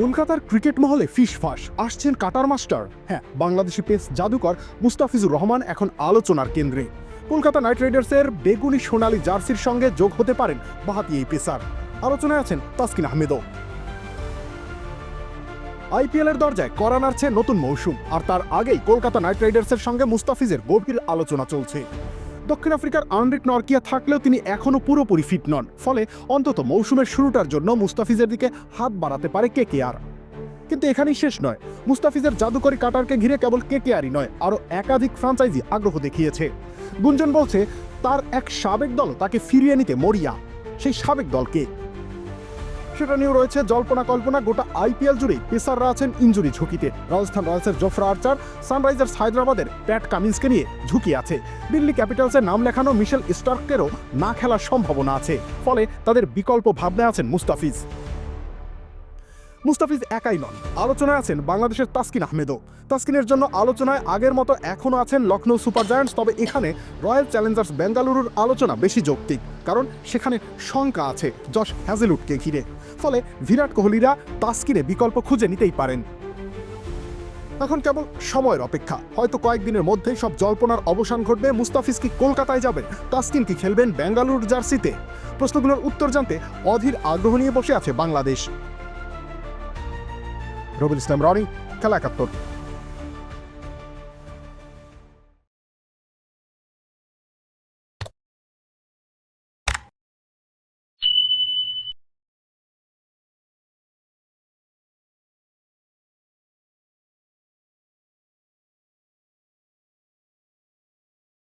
কলকাতার ক্রিকেট মহলে ফিস ফাস। আসছেন কাটার মাস্টার। হ্যাঁ বাংলাদেশি পেস জাদুকর মুস্তাফিজুর রহমান এখন আলোচনার কেন্দ্রে। কলকাতা নাইট রাইডার্সের বেগুনি সোনালি জার্সির সঙ্গে যোগ হতে পারেন বাহাতি এই পেসার। আলোচনায় আছেন তাসকিন আহমেদও। আইপিএলের দরজায় করা নাড়ছে নতুন মৌসুম, আর তার আগেই কলকাতা নাইট রাইডার্সের সঙ্গে মুস্তাফিজের গভীর আলোচনা চলছে। দক্ষিণ আফ্রিকার আনরিক নরকিয়া থাকলেও তিনি এখনও পুরোপুরি ফিট নন। ফলে অন্তত মৌসুমের শুরুটার জন্য মুস্তাফিজের দিকে হাত বাড়াতে পারে কে কে আর কিন্তু এখানেই শেষ নয়। মুস্তাফিজের জাদুকরি কাটারকে ঘিরে কেবল কে কে আরই নয়, আরও একাধিক ফ্রাঞ্চাইজি আগ্রহ দেখিয়েছে। গুঞ্জন বলছে, তার এক সাবেক দল তাকে ফিরিয়ে নিতে মরিয়া, সেই সাবেক দলকে। সেটা নিয়েও রয়েছে জল্পনা কল্পনা। গোটা আইপিএল জুড়েই পেসাররা আছেন ইঞ্জুরি ঝুঁকিতে। রাজস্থান রয়্যালসের জোফরা আর্চার, সানরাইজার্স হায়দ্রাবাদের প্যাট কামিন্সকে নিয়ে ঝুঁকি আছে। দিল্লি ক্যাপিটালসের নাম লেখানো মিশেল স্টার্কেরও না খেলার সম্ভাবনা আছে। ফলে তাদের বিকল্প ভাবনায় আছেন মুস্তাফিজ। মুস্তাফিজ একাই নন। আলোচনায় আছেন বাংলাদেশের তাসকিন আহমেদও। তাসকিনের জন্য আলোচনায় আগের মতো এখনও আছেন লখনৌ সুপার জায়ান্টস, তবে এখানে রয়্যাল চ্যালেঞ্জার্স বেঙ্গালুরুর আলোচনা বেশি যৌক্তিক, কারণ সেখানে শঙ্কা আছে জশ হ্যাজেলুটকে ঘিরে। ফলে বিরাট কোহলিরা তাসকিনে বিকল্প খুঁজে নিতেই পারেন। এখন কেবল সময়ের অপেক্ষা। হয়তো কয়েকদিনের মধ্যেই সব জল্পনার অবসান ঘটবে। মুস্তাফিজ কি কলকাতায় যাবেন? তাসকিন কি খেলবেন বেঙ্গালুরুর জার্সিতে? প্রশ্নগুলোর উত্তর জানতে অধীর আগ্রহ নিয়ে বসে আছে বাংলাদেশ। نوبل استمراري كلاكا التركي